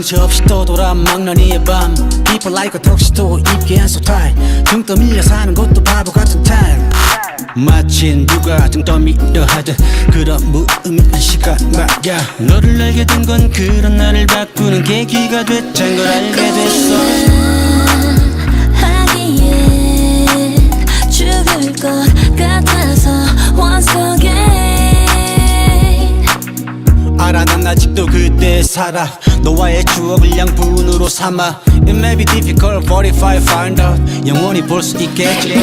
그저없이 떠돌아 막나니의 밤. People like a 턱시도 입게 한 소타이 등 떠밀려 사는 것도 바보 같은 타임 마치 누가 등 떠밀려 하듯 그런 무의미한 시간 말야. 너를 알게 된 건 그런 나를 바꾸는 계기가 됐잔 걸 알게 됐어. 하기에 죽을 것 같아서 again 살아 너와의 추억을 양분으로 삼아 It may be difficult but if I find out 영원히 볼 수 있겠지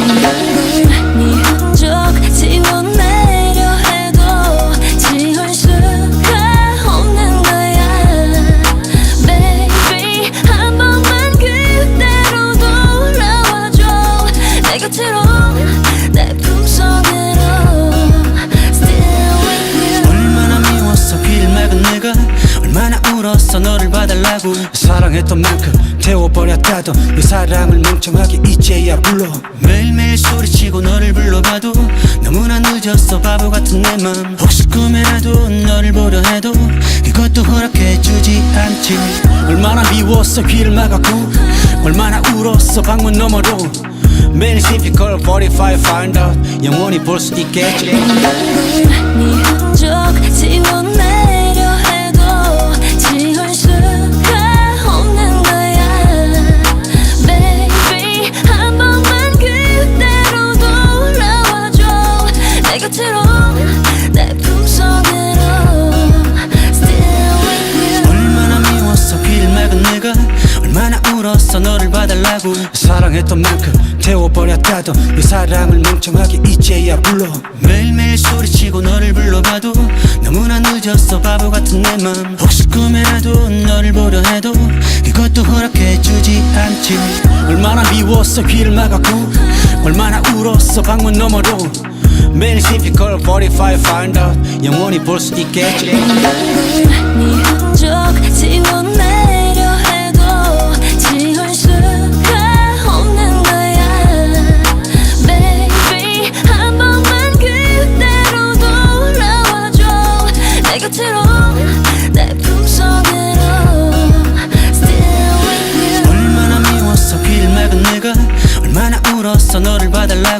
사랑했던 만큼 태워버렸다도 내 사랑을 멍청하게 이제야 불러. 매일매일 소리치고 너를 불러봐도 너무나 늦었어. 바보 같은 내 맘 혹시 꿈에라도 너를 보려 해도 그것도 허락해주지 않지. 얼마나 미웠어. 길을 막았고 얼마나 울었어. 방문 너머로. 매일 if I find out. 영원히 볼 수 있겠지. 네 흔적 지워내 봐달라고 사랑했던 만큼 태워버렸다도 내 사랑을 멍청하게 이제야 불러. 매일매일 소리치고 너를 불러봐도 너무나 늦었어. 바보 같은 내 맘 혹시 꿈에라도 너를 보려 해도 그것도 허락해주지 않지. 얼마나 미웠어 길을 막았고. 얼마나 울었어 방문 너머로. 매일 if I find out. 영원히 볼 수 있겠지. 네 흔적 지워내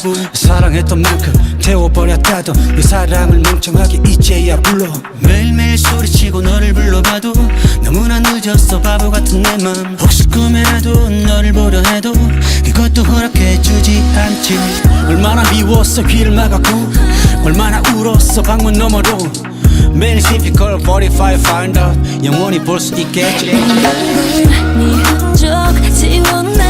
봐달라고 사랑했던 만큼 태워버렸다도 내 사랑을 멍청하게 이제야 불러. 매일매일 소리치고 너를 불러봐도 너무나 늦었어. 바보 같은 내 맘 혹시 꿈에라도 너를 보려 해도 그것도 허락해주지 않지. 얼마나 미웠어 길을 막았고. 얼마나 울었어 방문 너머로. 매일 if I find out. 영원히 볼 수 있겠지. 네 흔적 지워내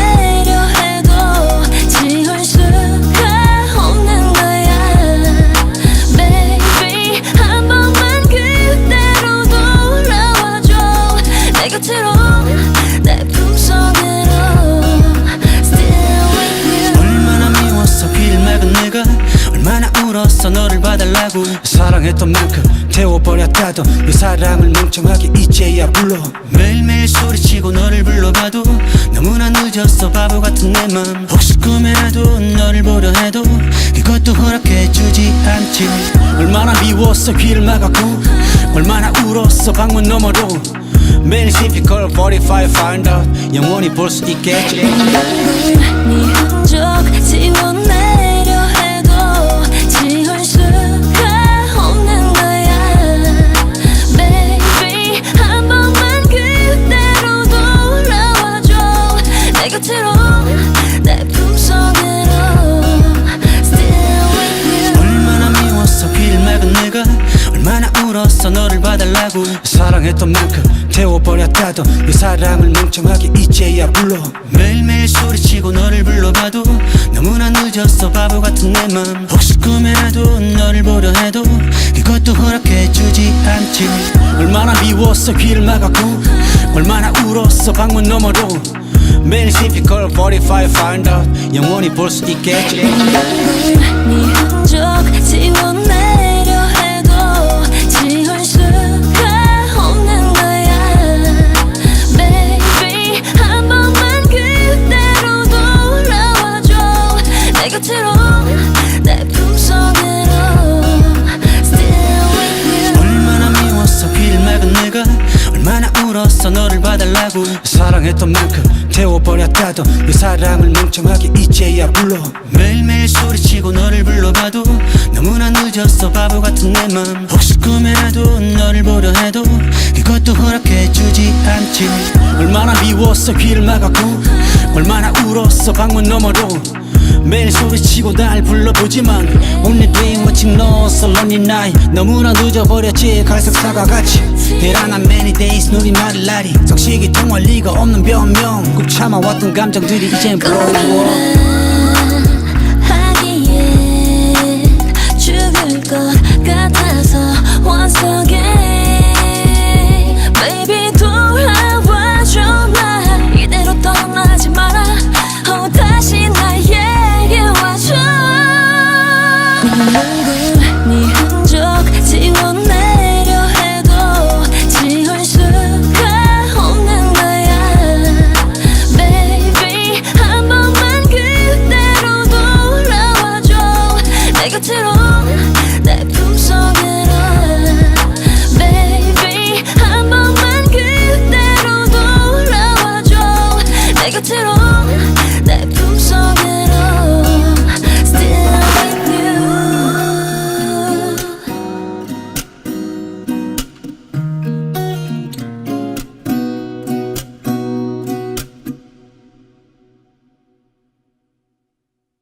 봐달라고. 사랑했던 만큼 태워버렸다도 내 사랑을 멍청하게 이제야 불러. 매일매일 소리치고 너를 불러봐도 너무나 늦었어. 바보 같은 내 맘 혹시 꿈에라도 너를 보려 해도 그것도 허락해주지 않지. 얼마나 미웠어 길을 막았고. 얼마나 울었어 방문 너머로. 매일 if I find out. 영원히 볼 수 있겠지 내 곁으로 내 품속으로. Still with you. 얼마나 미웠어 길 막은 내가. 얼마나 울었어 너를 봐달라고. 사랑했던 만큼 태워버렸다도 내 사랑을 멍청하게 이제야 불러. 매일매일 소리치고 너를 불러봐도 너무나 늦었어 바보 같은 내 맘 혹시 꿈에라도 너를 보려 해도 그것도 허락해주지 않지. 얼마나 미웠어 길을 막았고. 얼마나 울었어 방문 너머로 매일 if I find out. 영원히 볼 수 있겠지. 네 흔적 지워내려 해도 지울 수가 없는 거야 Baby 한 번만 그대로 돌아와줘 내 곁으로 내 품속으로 Still with you 얼마나 미웠어 길 막은 내가. 얼마나 울었어 너를 봐달라고. 사랑했던 만큼 태워버렸다던 내 사랑을 멍청하게 이제야 불러. 매일매일 소리치고 너를 불러봐도 너무나 늦었어. 바보 같은 내 맘 혹시 꿈에라도 너를 보려 해도 그것도 허락해주지 않지. 얼마나 미웠어. 귀를 막았고 얼마나 울었어. 방문 너머로 매일 소리치고 날 불러보지만 Only dream watching no so lonely night 너무나 늦어버렸지 갈색 사과같이 대단한 many days 누리말을 날이 성식이 통할 리가 없는 변명 꾹 참아왔던 감정들이 이젠 하기엔 죽을 것 같아서 Baby